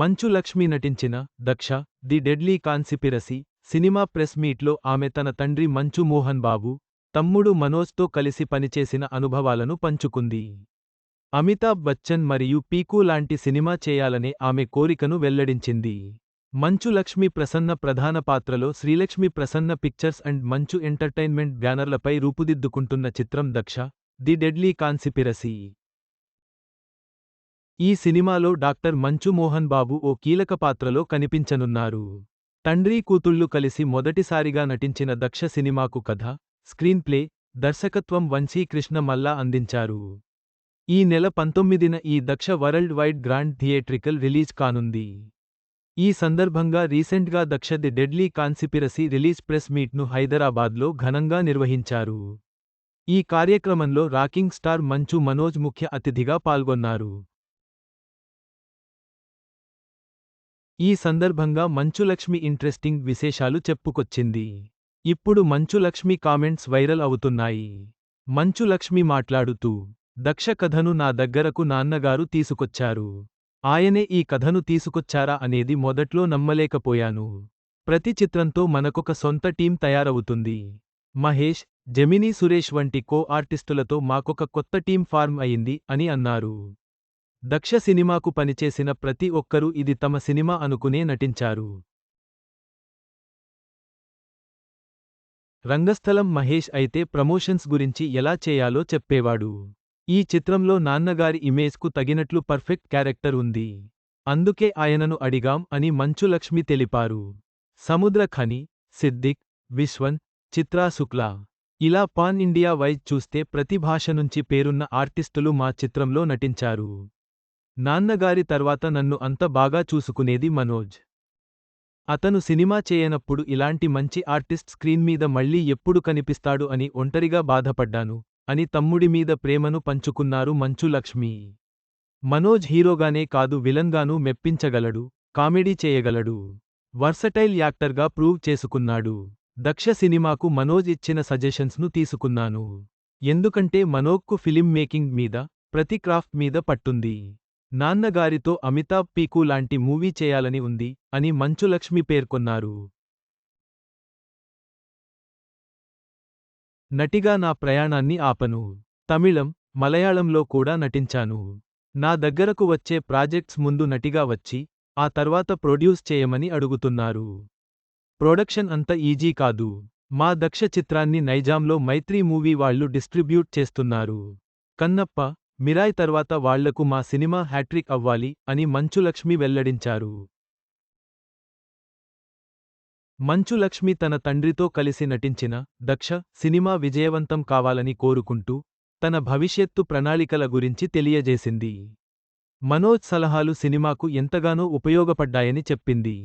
మంచు లక్ష్మి నటించిన Daksha the deadly conspiracy cinema press మీట్లో ఆమె తన తండ్రి మంచు మోహన్ బాబు తమ్ముడు మనోజ్తో కలిసి పనిచేసిన అనుభవాలను పంచుకుంది. అమితాబ్ బచ్చన్ మరియు పీకూ లాంటి సినిమా చేయాలనే ఆమె కోరికను వెల్లడించింది. మంచు లక్ష్మి ప్రసన్న ప్రధాన పాత్రలో Srilakshmi Prasanna pictures and Manchu entertainment బ్యానర్లపై రూపుదిద్దుకుంటున్న చిత్రం దక్ష ది డెడ్లీ కాన్సిపిరసీ. ఈ సినిమాలో డాక్టర్ మంచు మోహన్ బాబు ఓ కీలక పాత్రలో కనిపించనున్నారు. తండ్రి కూతుళ్ళు కలిసి మొదటిసారిగా నటించిన దక్ష సినిమాకు కథ స్క్రీన్ ప్లే దర్శకత్వం వంశీ కృష్ణ మల్లా అందించారు. ఈ నెల పంతొమ్మిదిన ఈ Daksha world wide grand theatrical release కానుంది. ఈ సందర్భంగా రీసెంట్గా Daksha the deadly conspiracy release press మీట్ను హైదరాబాద్లో ఘనంగా నిర్వహించారు. ఈ కార్యక్రమంలో రాకింగ్ స్టార్ మంచు మనోజ్ ముఖ్య అతిథిగా పాల్గొన్నారు. ఈ సందర్భంగా మంచులక్ష్మి ఇంట్రెస్టింగ్ విశేషాలు చెప్పుకొచ్చింది. ఇప్పుడు మంచులక్ష్మి కామెంట్స్ వైరల్ అవుతున్నాయి. మంచులక్ష్మి మాట్లాడుతూ దక్ష కథను నా దగ్గరకు నాన్నగారు తీసుకొచ్చారు. ఆయనే ఈ కథను తీసుకొచ్చారా అనేది మొదట్లో నమ్మలేకపోయాను. ప్రతి చిత్రంతో మనకొక సొంత టీం తయారవుతుంది. మహేష్ జెమినీ సురేష్ వంటి కో ఆర్టిస్టులతో మాకొక కొత్త టీం ఫార్మ్ అయింది అని అన్నారు. దక్ష సినిమాకు పనిచేసిన ప్రతి ఒక్కరూ ఇది తమ సినిమా అనుకునే నటించారు. రంగస్థలం మహేష్ అయితే ప్రమోషన్స్ గురించి ఎలా చేయాలో చెప్పేవాడు. ఈ చిత్రంలో నాన్నగారి ఇమేజ్కు తగినట్లు పర్ఫెక్ట్ క్యారెక్టర్ ఉంది. అందుకే ఆయనను అడిగాం అని మంచులక్ష్మి తెలిపారు. సముద్ర ఖని సిద్దిక్ విశ్వన్ చిత్రా శుక్లా. ఇలా పాన్ ఇండియా వైజ్ చూస్తే ప్రతి భాష నుంచి పేరున్న ఆర్టిస్టులు మా చిత్రంలో నటించారు. నాన్నగారి తర్వాత నన్ను అంత బాగా చూసుకునేది మనోజ్. అతను సినిమా చేయనప్పుడు ఇలాంటి మంచి ఆర్టిస్ట్ స్క్రీన్ మీద మళ్ళీ ఎప్పుడు కనిపిస్తాడు అని ఒంటరిగా బాధపడ్డాను అని తమ్ముడి మీద ప్రేమను పంచుకున్నారు మంచు లక్ష్మి. మనోజ్ హీరోగానే కాదు విలన్గానూ మెప్పించగలడు కామెడీ చేయగలడు. వర్సటైల్ యాక్టర్గా ప్రూవ్ చేసుకున్నాడు. దక్ష సినిమాకు మనోజ్ ఇచ్చిన సజెషన్స్ను తీసుకున్నాను. ఎందుకంటే మనోజ్కు ఫిలిం మేకింగ్ మీద ప్రతి క్రాఫ్ట్ మీద పట్టుంది. నాన్నగారితో అమితాబ్ పీకు లాంటి మూవీ చేయాలని ఉంది అని మంచులక్ష్మి పేర్కొన్నారు. నటిగా నా ప్రయాణాన్ని ఆపను. తమిళం మలయాళంలో కూడా నటించాను. నా దగ్గరకు వచ్చే ప్రాజెక్ట్స్ ముందు నటిగా వచ్చి ఆ తర్వాత ప్రొడ్యూస్ చేయమని అడుగుతున్నారు. ప్రొడక్షన్ అంత ఈజీ కాదు. మా దక్ష చిత్రాన్ని నైజాంలో మైత్రీ మూవీ వాళ్ళు డిస్ట్రిబ్యూట్ చేస్తున్నారు. కన్నప్ప మిరాయ్ తర్వాత వాళ్ళకు మా సినిమా హ్యాట్రిక్ అవ్వాలి అని మంచులక్ష్మి వెల్లడించారు. మంచులక్ష్మి తన తండ్రితో కలిసి నటించిన దక్ష సినిమా విజయవంతం కావాలని కోరుకుంటూ తన భవిష్యత్తు ప్రణాళికల గురించి తెలియజేసింది. మనోజ్ సలహాలు సినిమాకు ఎంతగానో ఉపయోగపడ్డాయని చెప్పింది.